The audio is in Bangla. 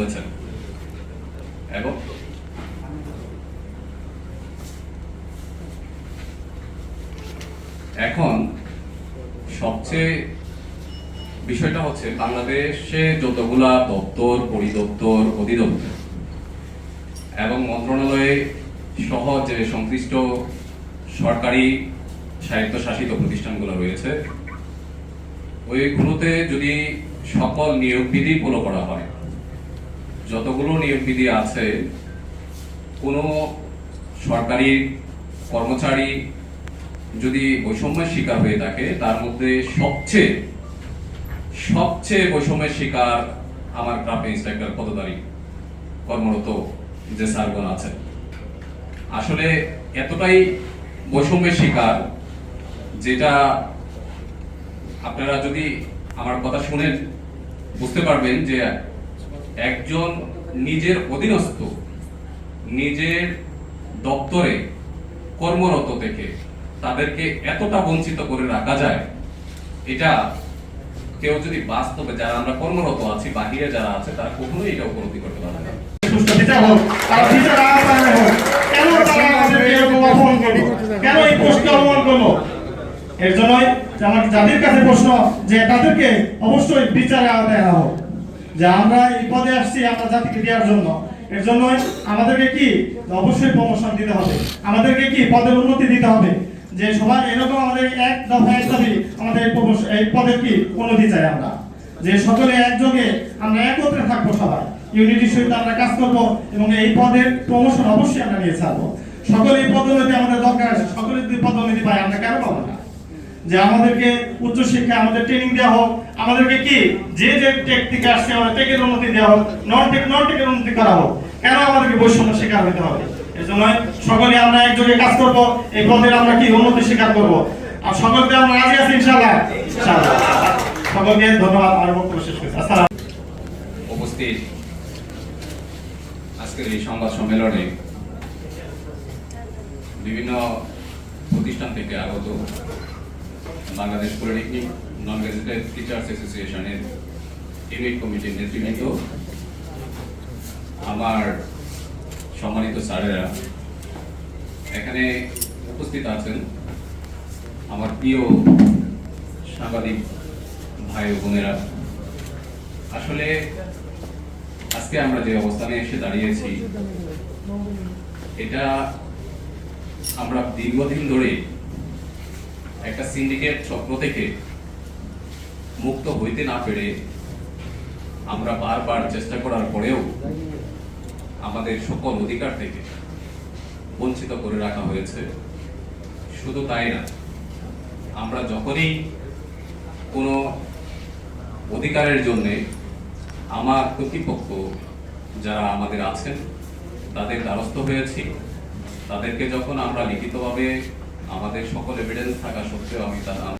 করেছেন এবং এখন সবচেয়ে বিষয়টা হচ্ছে বাংলাদেশে যতগুলা দপ্তর, পরিদপ্তর, অধিদপ্তর এবং মন্ত্রণালয়ে সহ যে সংশ্লিষ্ট সরকারি স্বায়ত্তশাসিত প্রতিষ্ঠানগুলো রয়েছে, ওইগুলোতে যদি সকল নিয়োগ বিধি ফলো করা হয় যতগুলো নিয়োগ বিধি আছে, কোনো সরকারি কর্মচারী যদি বৈষম্যের শিকার হয়ে থাকে, তার মধ্যে সবচেয়ে সবচেয়ে বৈষম্যের শিকার আমার ক্রাফট ইন্সপেক্টর পদধারী কর্মরত যে স্যারগণ আছেন। আসলে এতটাই বৈষম্যের শিকার যেটা আপনারা যদি আমার কথা শুনেন, বুঝতে পারবেন যে একজন নিজের অধীনস্থ, নিজের দপ্তরে কর্মরত থেকে তাদেরকে এতটা বঞ্চিত করে রাখা যায়, এটা কেউ যদি বাস্তবে যারা আমরা কর্মরত আছি, বাহিরে যারা আছে, তারা কখনোই এটা উপলব্ধি করতে পারে না। এর জন্যই আমার জাতির কাছে প্রশ্ন যে তাদেরকে অবশ্যই বিচারে আওতায় আনা হোক। যে আমরা এই পদে আসছি আমরা জাতিকে দেওয়ার জন্য। এর জন্যই আমাদেরকে কি? অবশ্যই প্রমোশন দিতে হবে। আমাদেরকে কি? পদের উন্নতি দিতে হবে। যে এরকম আমাদের এক দাবি আমাদের এই পদের কি? উন্নতি চাই আমরা। যে সকলে একযোগে আমরা একত্রে থাকব সবাই। ইউনিটির সহিত আমরা কাজ করব এবং এই পদের প্রমোশন অবশ্যই আমরা নিয়ে ছাড়বো। সকলে এই পদোন্নতি আমাদের দরকার আছে। সকলে যদি পদোন্নতি পাই আমরা কেন পাবো না? যে আমাদেরকে উচ্চ শিক্ষা আমাদের ট্রেনিং দেওয়া হোক, আমাদেরকে কি যে যে টেক থেকে আসছে, আমাদের টেকের উন্নতি দেওয়া হোক নন টেক নন টেকের উন্নতি করা হোক, কেন আমাদেরকে বৈষম্য শিকার হতে হবে? এই জন্য সকলে আমরা একযোগে কাজ করব, এই পদের আমরা কি উন্নতি স্বীকার করব? আর সকলকে আমরা রাজি আছি, ইনশাআল্লাহ। ইনশাআল্লাহ। সকলকে ধন্যবাদ, আর বক্তব্য শেষ করছি। আসসালাম উপস্থিত আজকের এই সংবাদ সম্মেলনে বিভিন্ন প্রতিষ্ঠান থেকে আগত Bangladesh polytechnic non gazetted teachers অ্যাসোসিয়েশনের ইউনিট কমিটির নেতৃবৃন্দ, আমার সম্মানিত স্যারেরা, এখানে উপস্থিত আছেন আমার প্রিয় সাংবাদিক ভাই ও বোনেরা। আসলে আজকে আমরা যে অবস্থানে এসে দাঁড়িয়েছি, এটা আমরা দীর্ঘদিন ধরে একটা সিন্ডিকেট চক্র থেকে মুক্ত হইতে না পেরে আমরা বারবার চেষ্টা করার পরেও আমাদের সকল অধিকার থেকে বঞ্চিত করে রাখা হয়েছে। শুধু তাই না, আমরা যখনই কোনো অধিকারের জন্যে আমার কর্তৃপক্ষ যারা আমাদের আছেন, তাদের দ্বারস্থ হয়েছি, তাদেরকে যখন আমরা লিখিতভাবে আমাদের সকল এভিডেন্স থাকা সত্ত্বেও আমি তা